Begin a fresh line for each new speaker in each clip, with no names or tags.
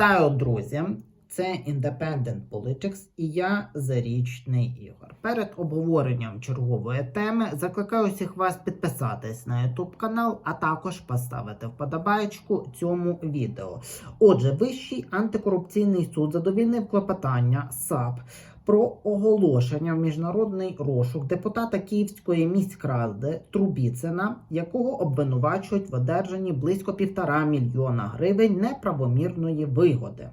Вітаю, друзі! Це Independent Politics і я Зарічний Ігор. Перед обговоренням чергової теми закликаю всіх вас підписатись на YouTube канал, а також поставити вподобайку цьому відео. Отже, Вищий антикорупційний суд задовільнив клопотання САП про оголошення в міжнародний розшук депутата Київської міськради Трубіцина, якого обвинувачують в одержанні близько півтора мільйона гривень неправомірної вигоди.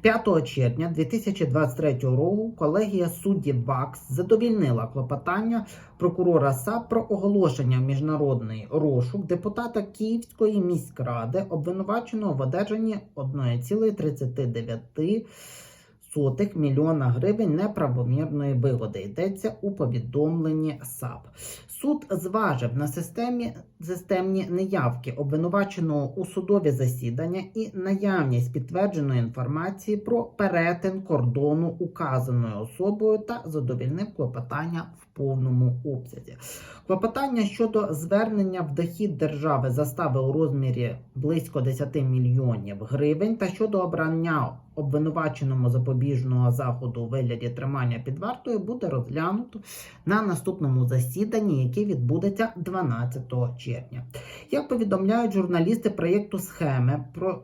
5 червня 2023 року колегія суддів ВАКС задовільнила клопотання прокурора САП про оголошення в міжнародний розшук депутата Київської міськради, обвинуваченого в одержанні 1,39 сотих мільйона гривень неправомірної вигоди. Йдеться у повідомленні САП. Суд зважив на системі системні неявки обвинуваченого у судові засідання і наявність підтвердженої інформації про перетин кордону указаною особою та задовільнив клопотання в повному обсязі. Клопотання щодо звернення в дохід держави застави у розмірі близько 10 мільйонів гривень та щодо обрання обвинуваченому запобіжного заходу у вигляді тримання під вартою буде розглянуто на наступному засіданні, яке відбудеться 12 червня. Як повідомляють журналісти проєкту схеми про.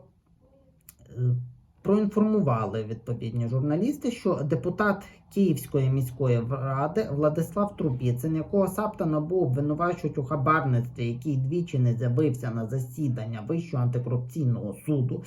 Проінформували відповідні журналісти, що депутат Київської міської ради Владислав Трубіцин, якого САП та НАБУ обвинувачують у хабарництві, який двічі не з'явився на засідання Вищого антикорупційного суду,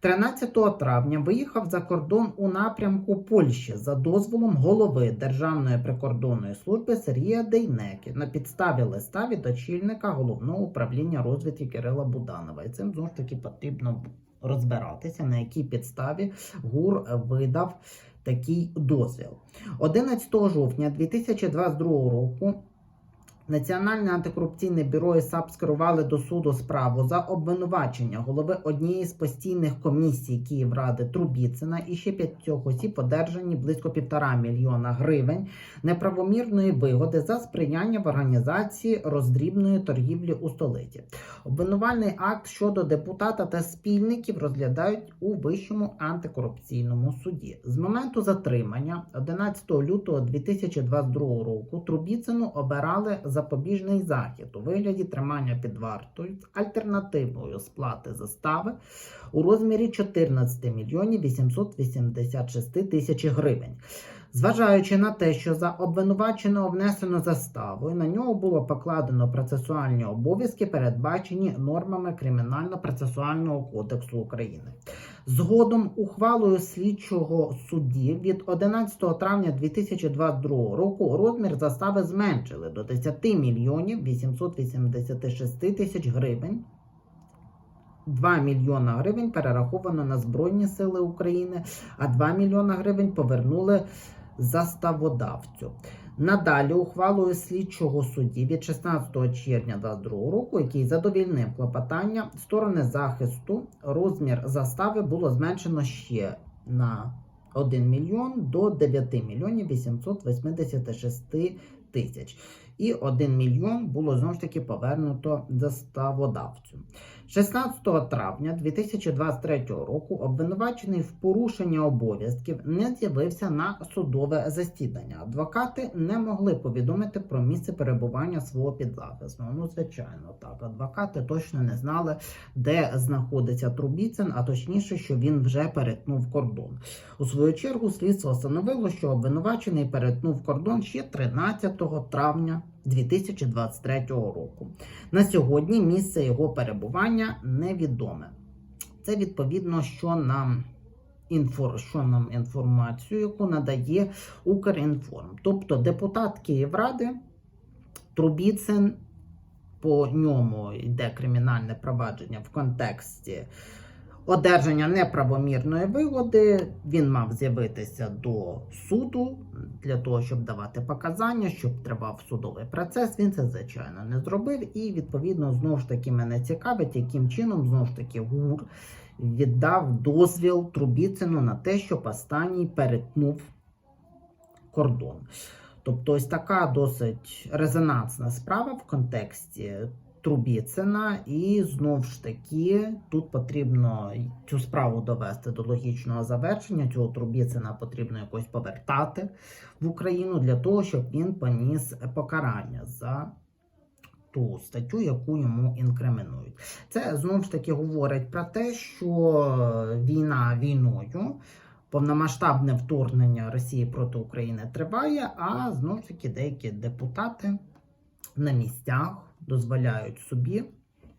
13 травня виїхав за кордон у напрямку Польщі за дозволом голови Державної прикордонної служби Сергія Дейнеки на підставі листа від очільника головного управління розвідки Кирила Буданова. І цим знову ж таки потрібно розбиратися, на якій підставі ГУР видав такий дозвіл. 11 жовтня 2022 року Національне антикорупційне бюро і САП скерували до суду справу за обвинувачення голови однієї з постійних комісій Київради Трубіцина і ще п'ятьох осіб одержані близько півтора мільйона гривень неправомірної вигоди за сприяння в організації роздрібної торгівлі у столиці. Обвинувальний акт щодо депутата та спільників розглядають у Вищому антикорупційному суді. З моменту затримання 11 лютого 2022 року Трубіцину обирали запобіжний захід у вигляді тримання під вартою з альтернативою сплати застави у розмірі 14 мільйонів 886 тисяч гривень. Зважаючи на те, що за обвинуваченого внесено заставу, і на нього було покладено процесуальні обов'язки, передбачені нормами Кримінально-процесуального кодексу України. Згодом ухвалою слідчого судді від 11 травня 2022 року розмір застави зменшили до 10 мільйонів 886 тисяч гривень. 2 мільйона гривень перераховано на Збройні Сили України, а 2 мільйона гривень повернули заставодавцю. Надалі ухвалою слідчого судді від 16 червня 2022 року, який задовільнив клопотання сторони захисту, розмір застави було зменшено ще на 1 мільйон до 9 мільйонів 886 тисяч. І 1 мільйон було знову ж таки повернуто заставодавцю. 16 травня 2023 року обвинувачений в порушенні обов'язків не з'явився на судове засідання. Адвокати не могли повідомити про місце перебування свого підзахисного. Ну, звичайно, так. Адвокати точно не знали, де знаходиться Трубіцин, а точніше, що він вже перетнув кордон. У свою чергу слідство встановило, що обвинувачений перетнув кордон ще 13 травня 2023 року. На сьогодні місце його перебування невідоме. Це відповідно, що нам інфор, що нам інформацію, яку надає Укрінформ. Тобто депутат Київради Трубіцин, по ньому йде кримінальне провадження в контексті одержання неправомірної вигоди. Він мав з'явитися до суду для того, щоб давати показання, щоб тривав судовий процес. Він це звичайно не зробив. І відповідно знову ж таки мене цікавить, яким чином знову ж таки ГУР віддав дозвіл Трубіцину на те, щоб останній перетнув кордон. Тобто, ось така досить резонансна справа в контексті Трубіцина, і знову ж таки тут потрібно цю справу довести до логічного завершення. Цього Трубіцина потрібно якось повертати в Україну для того, щоб він поніс покарання за ту статтю, яку йому інкримінують. Це знову ж таки говорить про те, що війна війною. Повномасштабне вторгнення Росії проти України триває, а знову ж таки деякі депутати на місцях дозволяють собі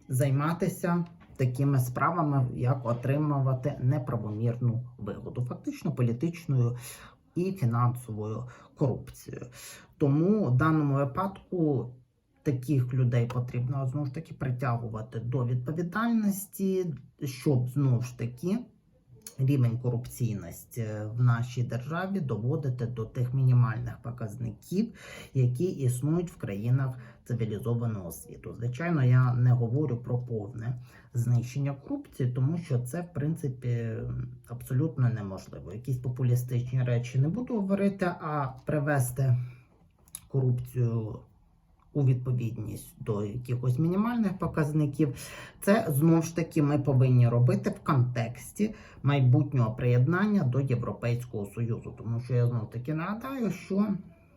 займатися такими справами, як отримувати неправомірну вигоду, фактично політичною і фінансовою корупцією. Тому в даному випадку таких людей потрібно знову ж таки притягувати до відповідальності, щоб знову ж таки рівень корупційності в нашій державі доводити до тих мінімальних показників, які існують в країнах цивілізованого світу. Звичайно, я не говорю про повне знищення корупції, тому що це в принципі абсолютно неможливо. Якісь популістичні речі не буду говорити, а привести корупцію. У відповідність до якихось мінімальних показників, це знову ж таки ми повинні робити в контексті майбутнього приєднання до Європейського Союзу. Тому що я знову таки нагадаю, що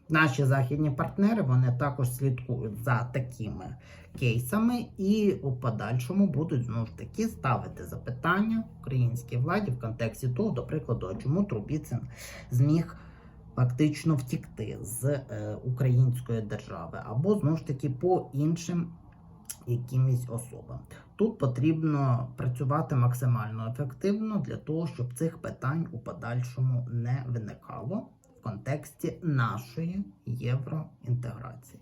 наші західні партнери вони також слідкують за такими кейсами і у подальшому будуть знову ж таки ставити запитання українській владі в контексті того, до прикладу, чому Трубіцин зміг. Фактично втікти з е, української держави, або знову ж таки по іншим якимось особам. Тут потрібно працювати максимально ефективно для того, щоб цих питань у подальшому не виникало в контексті нашої євроінтеграції.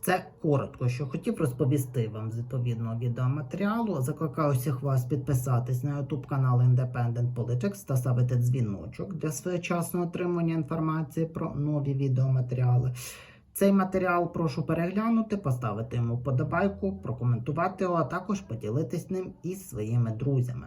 Це коротко, що хотів розповісти вам з відповідного відеоматеріалу. Закликаю всіх вас підписатись на YouTube канал Independent Politics та ставити дзвіночок для своєчасного отримання інформації про нові відеоматеріали. Цей матеріал прошу переглянути, поставити йому вподобайку, прокоментувати його, а також поділитись ним із своїми друзями.